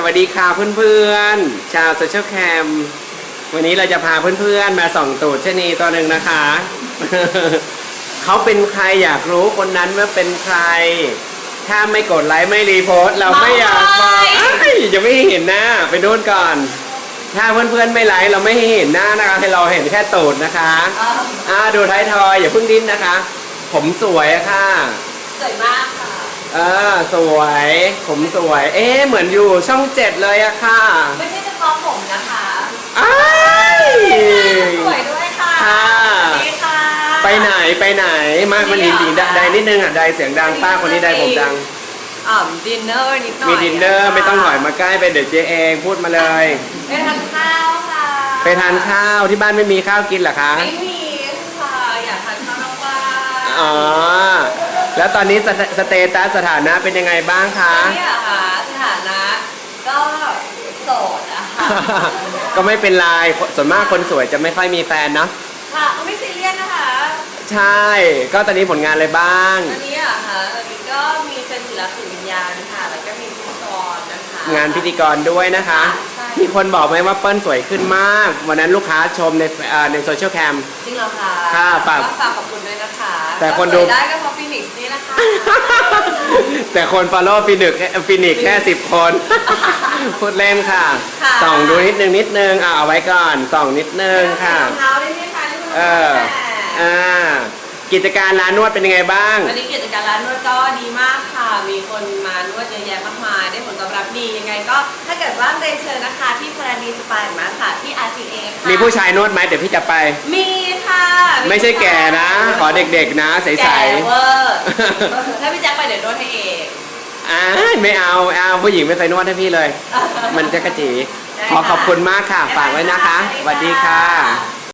สวัสดีค่ะเพื่อนๆ ชาวโซเชียลแคม วันนี้เราจะพาเพื่อนๆ มาส่องตูดชะนีตัวหนึ่งนะคะ เขาเป็นใครอยากรู้คนนั้นว่าเป็นใคร ถ้าไม่กดไลค์ไม่รีโพสต์เราไม่อยากบอกเอ้ยจะไม่ให้เห็นหน้าไปโน่นก่อน ถ้าเพื่อนๆ ไม่ไลค์เราไม่ให้เห็นหน้านะคะ ให้เราเห็นแค่ตูดนะคะเอ่ออ่าดูท้ายทอยอย่าเพิ่งดิ้นนะคะ ผมสวยอะค่ะ สวยมากค่ะ เออสวย ผมสวย เอ๊ะเหมือนอยู่ช่องเจ็ดเลยอะค่ะไม่ใช่เฉพาะผมนะคะอ้ายสวยด้วยค่ะค่ะสวัสดีค่ะ ไปไหนไปไหนมามันหินหินได้นิดนึงอะได้เสียงดังป้าคนนี้ได้ผมดังอ่าดินเนอร์นิดหน่อยมีดินเนอร์ไม่ต้องถอยมาใกล้ไปเดี๋ยวเจ๊เองพูดมาเลย ไปทานข้าวค่ะ ไปทานข้าวที่บ้านไม่มีข้าวกินเหรอคะ ไม่มีค่ะ อยากทานข้าวนอกบ้านอ๋อ แล้วตอนนี้สเตสเตตัสสถานะเป็นยังไงบ้างคะเนี่ยค่ะสถานะก็โสดอะค่ะก็ไม่เป็นไรส่วนมากคนสวยจะไม่ค่อยมีแฟนเนาะค่ะก็ไม่ซีเรียสนะคะ ใช่ ก็ตอนนี้ผลงานอะไรบ้าง อันนี้อะค่ะอันนี้ก็มีเซนศิลปินวิญญาณค่ะ แล้วก็มีพิธีกรนะคะ งานพิธีกรด้วยนะคะ ใช่ มีคนบอกไหมว่าเปิ้ลสวยขึ้นมาก วันนั้นลูกค้าชมในเอ่อในโซเชียลแคม จริงเหรอคะค่ะฝากก็ฝากขอบคุณด้วยนะคะแต่คนดู ก็สวยได้ก็เพราะฟินิกซ์นี่ แหละค่ะแต่คนฟอลโล่ฟินิกฟินิกแค่สิบคน พูดเล่นค่ะ ค่ะ ส่องดูนิดนึงนิดนึงอะเอาไว้ก่อน ส่องนิดนึงค่ะ รองเท้าได้ไหมคะที่คุณเออ อ่า กิจการร้านนวดเป็นยังไงบ้าง วันนี้กิจการร้านนวดก็ดีมาก ค่ะมีคนมานวดเยอะแยะมากมายได้ผลตอบรับดียังไงก็ถ้าเกิดว่าเรียนเชิญนะคะที่พลานีสปาแอนด์มาสซาจที่ RCA ค่ะมีผู้ชายนวดไหมเดี๋ยวพี่จะไป มีค่ะไม่ใช่แก่นะ ขอเด็กๆนะใสแก่เวอร์ๆถ้าพี่แจ็คไปเดี๋ยวนวดให้เองอ่าไม่เอาเอาผู้หญิงไม่เคยนวดให้พี่เลย มันจะกระจีขอขอบคุณมากค่ะ ฝากไว้นะคะสวัสดีค่ะ